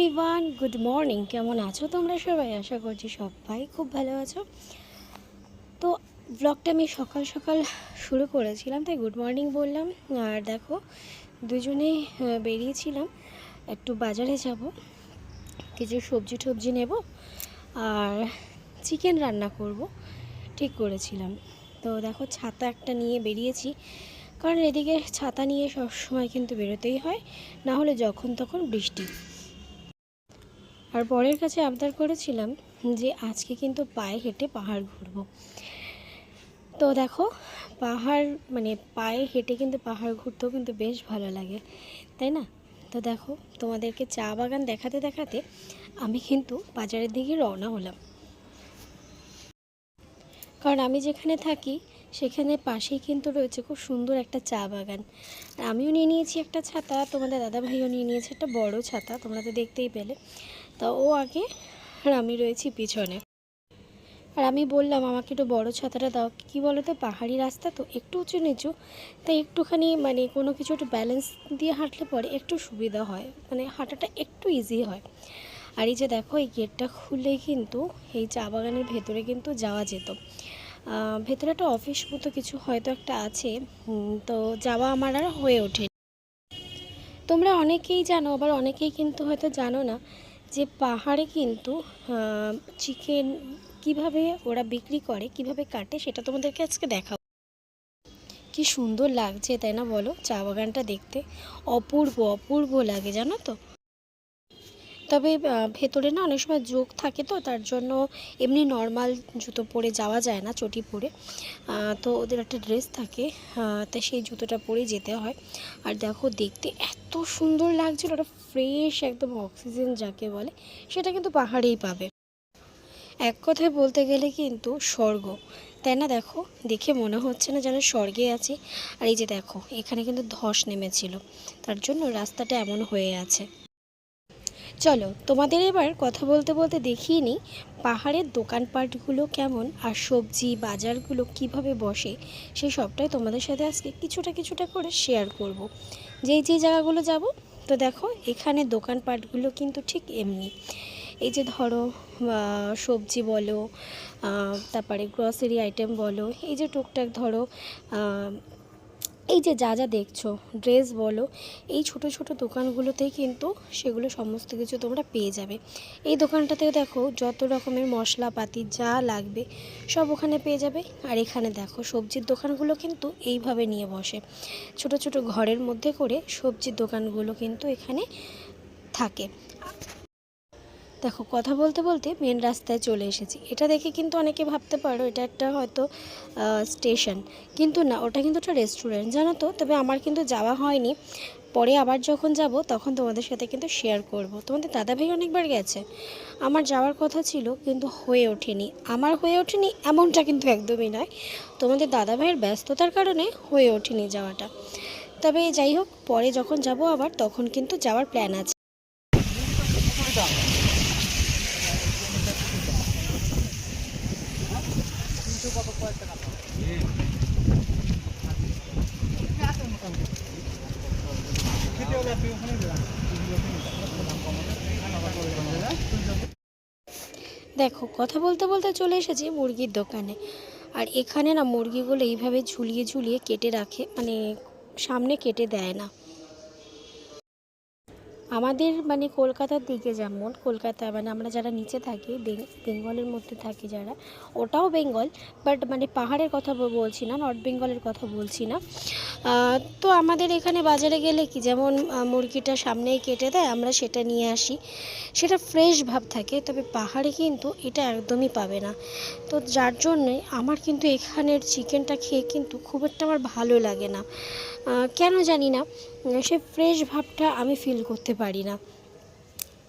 Everyone good morning কেমন আছো তোমরা সবাই? আশা করছি সবাই খুব ভালো আছো। তো ব্লগটা আমি সকাল সকাল শুরু করেছিলাম তাই গুড মর্নিং বললাম। আর দেখো দুজনেই আহ, বেরিয়েছিলাম। একটু বাজারে যাব। কিছু সবজি টবজি নেব আর চিকেন রান্না করব। ঠিক করেছিলাম। তো দেখো ছাতা একটা নিয়ে বেরিয়েছি। কারণ এদিকে ছাতা নিয়ে সবসময় কিন্তু বেরোতেই হয়। না হলে যখন তখন বৃষ্টি। আর বরের কাছে আবদার করেছিলাম যে আজকে কিন্তু পায়ে হেঁটে পাহাড় ঘুরবো। তো দেখো, পাহাড় মানে পায়ে হেঁটে কিন্তু পাহাড় ঘুরতেও কিন্তু বেশ ভালো লাগে, তাই না? তো দেখো, তোমাদেরকে চা বাগান দেখাতে দেখাতে আমি কিন্তু বাজারের দিকে রওনা হলাম। কারণ আমি যেখানে থাকি, সেখানে পাশেই কিন্তু রয়েছে খুব সুন্দর একটা চা বাগান। আমিও নিয়ে নিয়েছি একটা ছাতা, তোমাদের দাদা ভাইও নিয়ে নিয়েছে একটা বড় ছাতা, তোমরা তো দেখতেই পেলে। তা ও আগে, আর আমি রয়েছি পিছনে। আর আমি বললাম, আমাকে একটু বড় ছাতাটা দাও। কি বলো তো পাহাড়ি রাস্তা তো, একটু উঁচু নিচু। তাই একটুখানি মানে কোনো কিছু একটু ব্যালেন্স দিয়ে হাঁটলে পরে একটু সুবিধা হয়। মানে হাঁটাটা একটু ইজি হয়। আর এই যে দেখো, এই গেটটা খুললেই কিন্তু, এই চা বাগানের ভেতরে কিন্তু যাওয়া যেত। ভেতরে একটা অফিস মতো কিছু হয়তো একটা আছে। তো যাওয়া আমার আর হয়ে ওঠে তোমরা অনেকেই জানো, আবার অনেকেই কিন্তু হয়তো জানো না যে পাহাড়ে কিন্তু চিকেন কীভাবে ওরা বিক্রি করে, কীভাবে কাটে সেটা তোমাদেরকে আজকে দেখাবো। কি সুন্দর লাগছে, তাই না বলো? চা বাগানটা দেখতে অপূর্ব অপূর্ব লাগে, জানো তো? তবে ভেতরে না অনেক সময় যোগ থাকে তো, তার জন্য এমনি নর্মাল জুতো পরে যাওয়া যায় না, চটি পরে। তো ওদের একটা ড্রেস থাকে তাই সেই জুতোটা পরে যেতে হয়। আর দেখো, দেখতে এত সুন্দর লাগছিল ওটা ফ্রেশ একদম অক্সিজেন যাকে বলে, সেটা কিন্তু পাহাড়েই পাবে। এক কথায় বলতে গেলে কিন্তু স্বর্গ। তাই না? দেখো, দেখে মনে হচ্ছে না যেন স্বর্গে আছে। আর এই যে দেখো, এখানে কিন্তু ধস নেমেছিল। তার জন্য রাস্তাটা এমন হয়ে আছে। চলো, তোমাদের এবার কথা বলতে বলতে দেখিয়ে নিই পাহাড়ের দোকানপাটগুলো কেমন আর সবজি বাজারগুলো কীভাবে বসে সেই সবটাই তোমাদের সাথে আজকে কিছুটা কিছুটা করে শেয়ার করব। যেই যেই জায়গাগুলো যাব, তো দেখো, এখানে দোকানপাটগুলো কিন্তু ঠিক এমনি এই যে ধরো সবজি বলো তারপরে গ্রসারি আইটেম বলো, এই যে টুকটাক ধরো এই যে যা যা দেখছ ড্রেস বলো, এই ছোট ছোট দোকানগুলোতেই কিন্তু সেগুলো সমস্ত কিছু তোমরা পেয়ে যাবে। এই দোকানটাতে দেখো যত রকমের মশলাপাতি যা লাগবে সব ওখানে পেয়ে যাবে। আর এখানে দেখো সবজির দোকানগুলো কিন্তু এইভাবে নিয়ে বসে। ছোট ছোট ঘরের মধ্যে করে সবজির দোকানগুলো কিন্তু এখানে থাকে। দেখো, কথা বলতে বলতে মেন রাস্তায় চলে এসেছি। এটা দেখে কিন্তু অনেকে ভাবতে পারো, এটা একটা হয়তো স্টেশন কিন্তু না, ওটা কিন্তু একটা রেস্টুরেন্ট জানো তো? তবে আমার কিন্তু যাওয়া হয়নি। পরে আবার যখন যাব, তখন তোমাদের সাথে কিন্তু শেয়ার করব। তোমাদের দাদাভাই অনেকবার গেছে। আমার যাওয়ার কথা ছিল, কিন্তু হয়ে ওঠেনি। আমার হয়ে ওঠেনি এমনটা কিন্তু একদমই নয়। তোমাদের দাদাভাইয়ের ব্যস্ততার কারণে হয়ে ওঠেনি যাওয়াটা। তবে যাই হোক, পরে যখন যাব আবার, তখন কিন্তু যাওয়ার প্ল্যান আছে। দেখো, কথা বলতে বলতে চলে এসেছি মুরগির দোকানে। আর এখানে না মুরগিগুলো এইভাবে ঝুলিয়ে ঝুলিয়ে কেটে রাখে মানে সামনে কেটে দেয় না। আমাদের মানে কলকাতার দিকে যেমন, কলকাতা মানে আমরা যারা নিচে থাকি বেঙ্গলের মধ্যে থাকি যারা, ওটাও বেঙ্গল বাট মানে পাহাড়ের কথা বলছি না নর্থ বেঙ্গলের কথা বলছি না। তো আমাদের এখানে বাজারে গেলে কি যেমন মুরগিটা সামনেই কেটে দেয়, আমরা সেটা নিয়ে আসি। সেটা ফ্রেশ ভাব থাকে, তবে পাহাড়ে কিন্তু এটা একদমই পাবে না। তো যার জন্যে আমার কিন্তু এখানের চিকেনটা খেয়ে কিন্তু খুব একটা আমার ভালো লাগে না। কেন জানি না সে ফ্রেশ ভাবটা আমি ফিল করতে পারি না।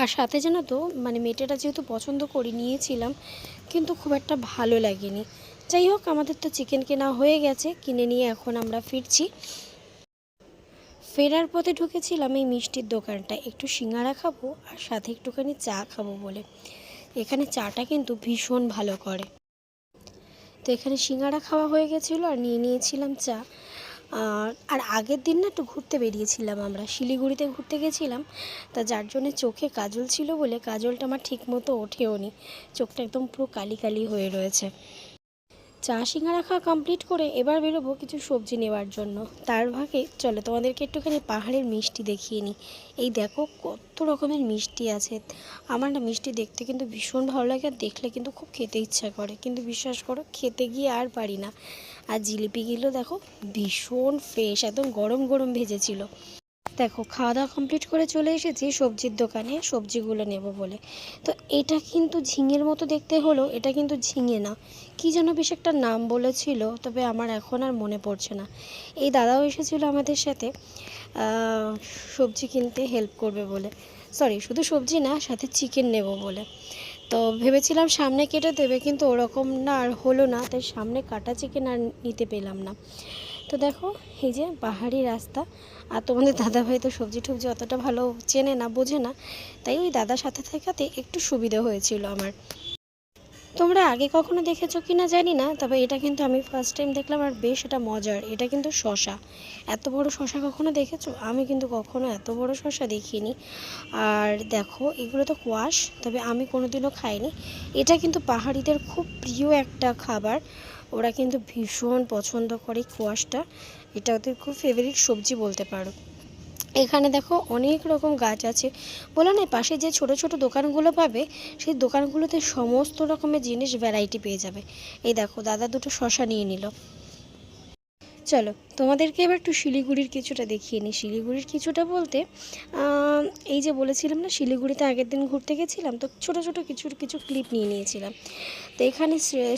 আর সাথে জানো তো মানে মেটেটা যেহেতু পছন্দ করি নিয়েছিলাম, কিন্তু খুব একটা ভালো লাগেনি। যাই হোক, আমাদের তো চিকেন কেনা হয়ে গেছে, কিনে নিয়ে এখন আমরা ফিরছি। ফেরার পথে ঢুকেছিলাম এই মিষ্টির দোকানটা একটু সিঙ্গারা খাব আর সাথে একটুখানি চা খাব বলে। এখানে চাটা কিন্তু ভীষণ ভালো করে। তো এখানে সিঙ্গারা খাওয়া হয়ে গেছিল আর নিয়ে নিয়েছিলাম চা। আর আগের দিন না একটু ঘুরতে বেরিয়েছিলাম আমরা, শিলিগুড়িতে ঘুরতে গেছিলাম। তা যার জন্য চোখে কাজল ছিল বলে কাজলটা আমার ঠিক মতো ওঠেও নি চোখটা একদম পুরো কালি কালি হয়ে রয়েছে। চা সিঙ্গারা খাওয়া কমপ্লিট করে এবার বেরোবো কিছু সবজি নেওয়ার জন্য। তার ভাগে চলো তোমাদেরকে একটুখানি পাহাড়ের মিষ্টি দেখিয়ে নিই। এই দেখো কত রকমের মিষ্টি আছে। আমার না মিষ্টি দেখতে কিন্তু ভীষণ ভালো লাগে আর দেখলে কিন্তু খুব খেতে ইচ্ছা করে। কিন্তু বিশ্বাস করো, খেতে গিয়ে আর পারি না। আর জিলিপিগুলো দেখো ভীষণ ফ্রেশ একদম গরম গরম ভেজেছিল। দেখো, খাওয়া দাওয়া কমপ্লিট করে চলে এসেছি সবজির দোকানে, সবজিগুলো নেব বলে। তো এটা কিন্তু ঝিঙের মতো দেখতে হলো, এটা কিন্তু ঝিঙে না। কি যেন বেশ একটা নাম বলেছিল, তবে আমার এখন আর মনে পড়ছে না। এই দাদাও এসেছিল আমাদের সাথে সবজি কিনতে হেল্প করবে বলে। সরি শুধু সবজি না, সাথে চিকেন নেব বলে। তো ভেবেছিলাম সামনে কেটে দেবে, কিন্তু ওরকম না আর হলো না, তাই সামনে কাটা চিকেন আর নিতে পেলাম না। তো দেখো, এই যে পাহাড়ি রাস্তা, আর তোমাদের দাদাভাই তো সবজি টবজি অতটা ভালো চেনে না, বোঝে না, তাই ওই দাদার সাথে থাকাতে একটু সুবিধা হয়েছিল আমার। তোমরা আগে কখনো দেখেছ কি না জানি না, তবে এটা কিন্তু আমি ফার্স্ট টাইম দেখলাম আর বেশ এটা মজার। এটা কিন্তু শশা। এত বড় শশা কখনো দেখেছ? আমি কিন্তু কখনো এত বড় শশা দেখিনি। আর দেখো, এগুলো তো কোয়াশ তবে আমি কোনোদিনও খাইনি। এটা কিন্তু পাহাড়িদের খুব প্রিয় একটা খাবার। ওরা কিন্তু ভীষণ পছন্দ করে কোয়াশটা এটা ওদের খুব ফেভারিট সবজি বলতে পারো। এখানে দেখো অনেক রকম গাছ আছে। বলো না পাশে যে ছোট ছোট দোকানগুলো পাবে, সেই দোকানগুলোতে সমস্ত রকমের জিনিস ভ্যারাইটি পেয়ে যাবে। এই দেখো, দাদা দুটো শশা নিয়ে নিল। চলো, তোমাদেরকে এবার একটু শিলিগুড়ির কিছুটা দেখিয়ে নিই। শিলিগুড়ির কিছুটা বলতে এই যে বলেছিলাম না, শিলিগুড়িতে আগের দিন ঘুরতে গেছিলাম, তো ছোট ছোট কিছু কিছু ক্লিপ নিয়ে নিয়েছিলাম। তো এখানে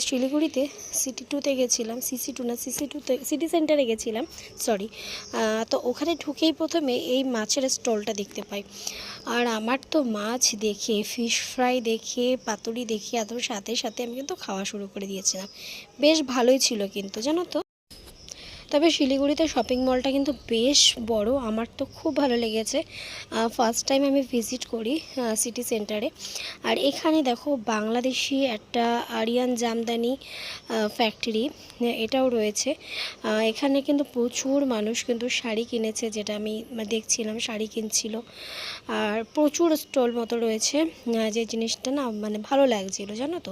শিলিগুড়িতে সিটি টুতে গেছিলাম সিসি টু না সিসি টুতে সিটি সেন্টারে গেছিলাম সরি তো ওখানে ঢুকেই প্রথমে এই মাছের স্টলটা দেখতে পাই। আর আমার তো মাছ দেখে ফিশ ফ্রাই দেখে, পাতুরি দেখে এত সাথে সাথে আমি কিন্তু খাওয়া শুরু করে দিয়েছিলাম। বেশ ভালোই ছিল কিন্তু, জানো তো? তবে শিলিগুড়িতে শপিং মলটা কিন্তু বেশ বড়। আমার তো খুব ভালো লেগেছে। ফার্স্ট টাইম আমি ভিজিট করি সিটি সেন্টারে আর এখানে দেখো বাংলাদেশি একটা আরিয়ান জামদানি ফ্যাক্টরি এটাও রয়েছে। এখানে কিন্তু প্রচুর মানুষ কিন্তু শাড়ি কিনেছে, যেটা আমি দেখছিলাম, শাড়ি কিনছিল। আর প্রচুর স্টল মতো রয়েছে যে জিনিসটা না মানে ভালো লাগছিল, জানো তো?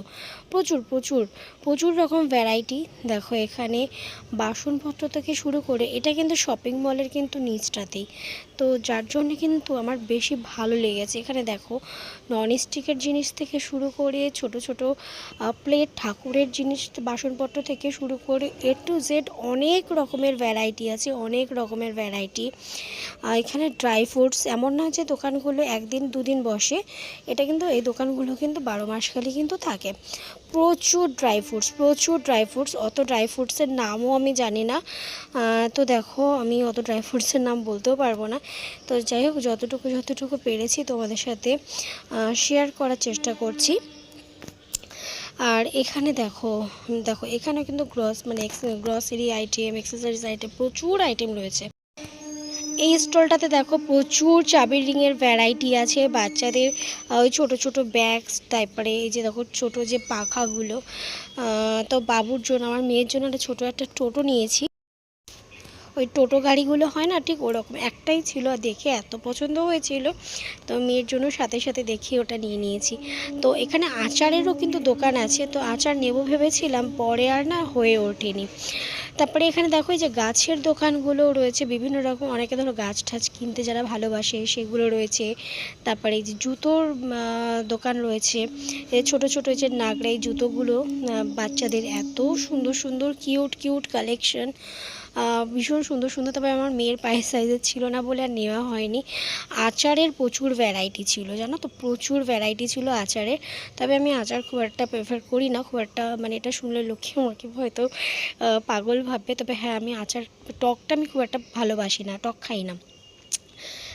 প্রচুর প্রচুর প্রচুর রকম ভ্যারাইটি দেখো এখানে বাসনপত্র থেকে শুরু করে এটা কিন্তু শপিং মলের কিন্তু নিচটাতেই। তো যার জন্য কিন্তু আমার বেশি ভালো লেগেছে। এখানে দেখো নন স্টিকের জিনিস থেকে শুরু করে ছোট ছোট প্লেট ঠাকুরের জিনিস, বাসনপত্র থেকে শুরু করে এ টু জেড অনেক রকমের ভ্যারাইটি আছে, অনেক রকমের ভ্যারাইটি এখানে ড্রাই ফ্রুটস এমন না যে দোকানগুলো একদিন দুদিন বসে, এটা কিন্তু এই দোকানগুলো কিন্তু বারো মাসকালই কিন্তু থাকে। প্রচুর ড্রাই ফ্রুটস প্রচুর ড্রাই ফ্রুটস অত ড্রাই ফ্রুটসের নামও আমি জানি না। তো দেখো, আমি অত ড্রাই ফ্রুটসের নাম বলতেও পারব না। তো যাই হোক, যতটুকু যতটুকু পেরেছি তোমাদের সাথে শেয়ার করার চেষ্টা করছি। আর এখানে দেখো দেখো এখানে কিন্তু গ্রস মানে গ্রসারি আইটেম এক্সেসারিজ আইটেম প্রচুর আইটেম রয়েছে। এই স্টলটাতে দেখো, প্রচুর চাবির রিংয়ের ভ্যারাইটি আছে। বাচ্চাদের ওই ছোট ছোট ব্যাগস তারপরে এই যে দেখো, ছোট যে পাখাগুলো। তো বাবুর জন্য, আমার মেয়ের জন্য একটা ছোটো একটা টোটো নিয়েছি। ওই টোটো গাড়িগুলো হয় না ঠিক ওরকম। একটাই ছিল আর দেখে এত পছন্দ হয়েছিল। তো মেয়ের জন্য সাথে সাথে দেখি ওটা নিয়ে নিয়েছি। তো এখানে আচারেরও কিন্তু দোকান আছে। তো আচার নেব ভেবেছিলাম, পরে আর না হয়ে ওঠেনি। তারপরে এখানে দেখো যে গাছের দোকানগুলো রয়েছে, বিভিন্ন রকম। অনেকে ধরো গাছ টাছ কিনতে যারা ভালোবাসে, সেগুলো রয়েছে। তারপরে এই যে জুতোর দোকান রয়েছে। ছোট ছোট যে নাগরা এই জুতোগুলো বাচ্চাদের এত সুন্দর সুন্দর কিউট কিউট কালেকশন ভীষণ সুন্দর সুন্দর। তবে আমার মেয়ের পায়ের সাইজের ছিল না বলে আর নেওয়া হয়নি। আচারের প্রচুর ভ্যারাইটি ছিল, জানো তো? প্রচুর ভ্যারাইটি ছিল আচারের। তবে আমি আচার খুব একটা প্রেফার করি না। খুব একটা মানে এটা শুনলে লক্ষ্মী আমাকে হয়তো পাগল ভাববে। তবে হ্যাঁ আমি আচার, টকটা আমি খুব একটা ভালোবাসি না, টক খাই না।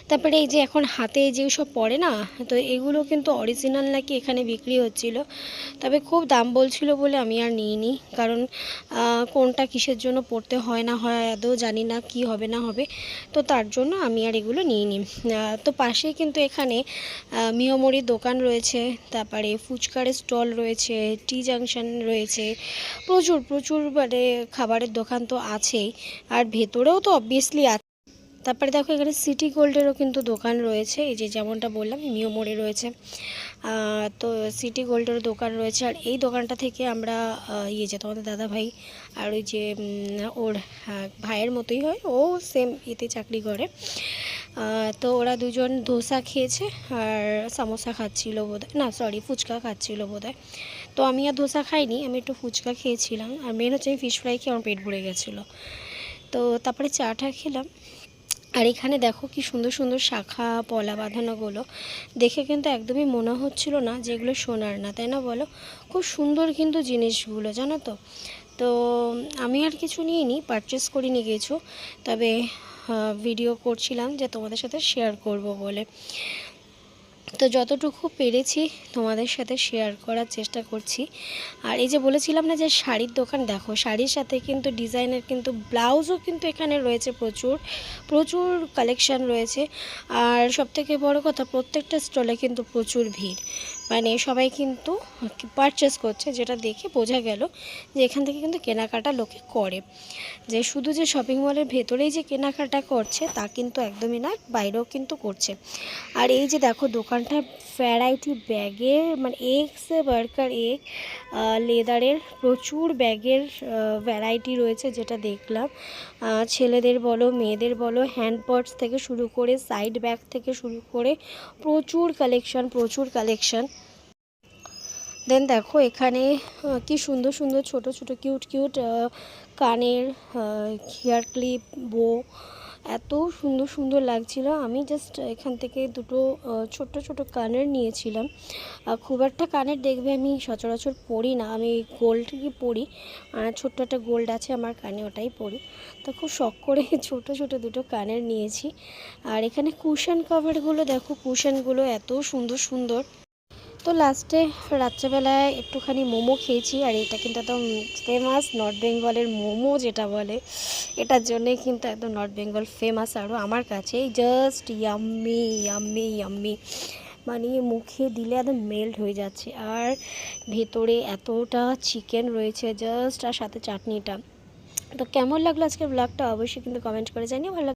তারপরে এই যে এখন হাতে যে সব পড়ে না, তো এগুলো কিন্তু অরিজিনাল নাকি এখানে বিক্রি হচ্ছিল। তবে খুব দাম বলছিল বলে আমি আর নিইনি, কারণ কোনটা কিসের জন্য পড়তে হয় না হয় আদৌ জানি না কি হবে না হবে। তো তার জন্য আমি আর এগুলো নিইনি। তো পাশেই কিন্তু এখানে মিয়মরির দোকান রয়েছে, তারপরে ফুচকার স্টল রয়েছে, টি জাংশন রয়েছে, প্রচুর প্রচুর মানে খাবারের দোকান তো আছেই। আর ভেতরেও তো অবভিয়াসলি আছে তারপরে দেখো এখানে সিটি গোল্ডেরও কিন্তু দোকান রয়েছে। এই যে যেমনটা বললাম মিও মোড়ে রয়েছে। তো সিটি গোল্ডেরও দোকান রয়েছে। আর এই দোকানটা থেকে আমরা ইয়ে যে তোমাদের দাদা ভাই আর ওই যে ওর হ্যাঁ, ভাইয়ের মতোই হয় ও সেম এতে চাকরি করে। তো ওরা দুজন ধোসা খেয়েছে আর সামোসা খাচ্ছিল বোধ না সরি ফুচকা খাচ্ছিল বোধ তো আমি আর ধোসা খাইনি আমি একটু ফুচকা খেয়েছিলাম। আর মেন হচ্ছে আমি ফিশ ফ্রাই খেয়ে আমার পেট ভরে গেছিল। তো তারপরে চাটা খেলাম। আর এখানে দেখো কি সুন্দর সুন্দর শাখা, পলা বাঁধানোগুলো। দেখে কিন্তু একদমই মনে হচ্ছিল না যেগুলো সোনার না, তাই না বলো? খুব সুন্দর কিন্তু জিনিসগুলো, জানো তো? তো আমি আর কিছু নিইনি পারচেস করিনি কিছু। তবে ভিডিও করছিলাম যে তোমাদের সাথে শেয়ার করব বলে। তো যতটুকু পেরেছি তোমাদের সাথে শেয়ার করার চেষ্টা করছি। আর এই যে বলেছিলাম না যে শাড়ির দোকান, দেখো শাড়ির সাথে কিন্তু ডিজাইনের কিন্তু ব্লাউজও কিন্তু এখানে রয়েছে প্রচুর প্রচুর কালেকশান রয়েছে। আর সবথেকে বড় কথা, প্রত্যেকটা স্টলে কিন্তু প্রচুর ভিড়। মানে সবাই কিন্তু পারচেস করছে, যেটা দেখে বোঝা গেল যে এখান থেকে কিন্তু কেনাকাটা লোকে করে। যে শুধু যে শপিং মলের ভেতরেই যে কেনাকাটা করছে, তা কিন্তু একদমই না, বাইরেও কিন্তু করছে। আর এই যে দেখো দোকানটা ভ্যারাইটি ব্যাগের মানে এক্স বার্কার এক লেদারের প্রচুর ব্যাগের ভ্যারাইটি রয়েছে যেটা দেখলাম। ছেলেদের বলো, মেয়েদের বলো হ্যান্ড পার্স থেকে শুরু করে সাইড ব্যাগ থেকে শুরু করে প্রচুর কালেকশন প্রচুর কালেকশন দেন দেখো এখানে কি সুন্দর সুন্দর ছোট ছোট কিউট কিউট কানের হেয়ার ক্লিপ বো এত সুন্দর সুন্দর লাগছিল। আমি জাস্ট এখান থেকে দুটো ছোট্ট ছোট কানের নিয়েছিলাম। খুব একটা কানের দেখবে আমি সচরাচর পরি না। আমি গোল্ডই পরি, আর ছোট্ট একটা গোল্ড আছে আমার কানে, ওটাই পরি। তো খুব শখ করে ছোট ছোট দুটো কানের নিয়েছি। আর এখানে কুশন কভারগুলো দেখো কুশনগুলো এত সুন্দর সুন্দর। তো লাস্টে রাত্রেবেলায় একটুখানি মোমো খেয়েছি, আর এটা কিন্তু একদম ফেমাস নর্থ বেঙ্গলের মোমো যেটা বলে, এটার জন্যই কিন্তু একদম নর্থ বেঙ্গল ফেমাস আরও আমার কাছে জাস্ট ইয়াম্মি ইয়াম্মি ইয়াম্মি মানে মুখে দিলে একদম মেল্ট হয়ে যাচ্ছে, আর ভেতরে এতটা চিকেন রয়েছে জাস্ট আর সাথে চাটনিটা। তো কেমন লাগল আজকের ব্লগটা অবশ্যই কিন্তু কমেন্ট করে জানিয়ে ভালো